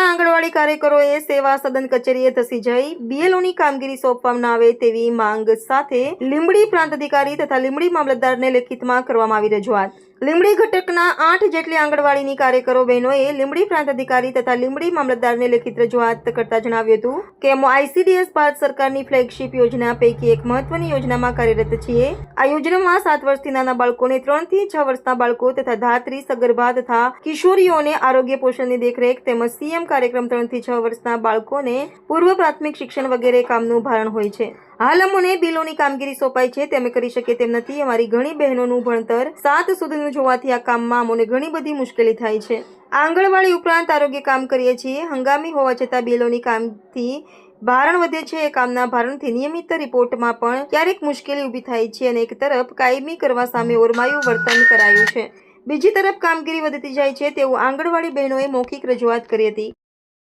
આંગણવાડી કાર્યકરોએ સેવા સદન કચેરીએ ધસી જઈ બીએલઓની કામગીરી સોંપવામાં આવે તેવી માંગ સાથે લીંબડી પ્રાંત અધિકારી તથા લીંબડી મામલતદારને લેખિતમાં કરવામાં આવી રજૂઆત. લીંબડી ઘટકના આઠ જેટલી આંગણવાડીની કાર્યકરો બહેનોએ લીંબડી પ્રાંત અધિકારી તથા લીંબડી મામલતદારને લેખિત રજૂઆત કરતા જણાવ્યું હતું કે અમે આઈસીડીએસ ભારત સરકારની ફ્લેગશિપ યોજના પૈકી એક મહત્વની યોજનામાં કાર્યરત છીએ. આ યોજનામાં સાત વર્ષથી નાના બાળકોને ત્રણથી છ વર્ષના બાળકો તથા ધાત્રી, સગર્ભા તથા કિશોરીઓને આરોગ્ય પોષણની દેખરેખ તેમજ સીએમ કાર્યક્રમ ત્રણથી છ વર્ષના બાળકોને પૂર્વ પ્રાથમિક શિક્ષણ વગેરે કામનું ભારણ હોય છે. હાલ અમોને બિલોની કામગીરી સોંપાઈ છે, તેમ કરી શકીએ તેમ નથી. અમારી ઘણી બહેનોનું ભણતર સાત સુધીનું જોવાથી આ કામમાં અમોને ઘણી બધી મુશ્કેલી થાય છે. આંગણવાડી ઉપરાંત આરોગ્ય કામ કરીએ છીએ. હંગામી હોવા છતાં બિલોની કામથી ભારણ વધે છે. એ કામના ભારણથી નિયમિત રિપોર્ટમાં પણ ક્યારેક મુશ્કેલી ઊભી થાય છે અને એક તરફ કાયમી કરવા સામે ઓરમાયું વર્તન કરાયું છે. બીજી તરફ કામગીરી વધતી જાય છે તેવું આંગણવાડી બહેનોએ મૌખિક રજૂઆત કરી હતી.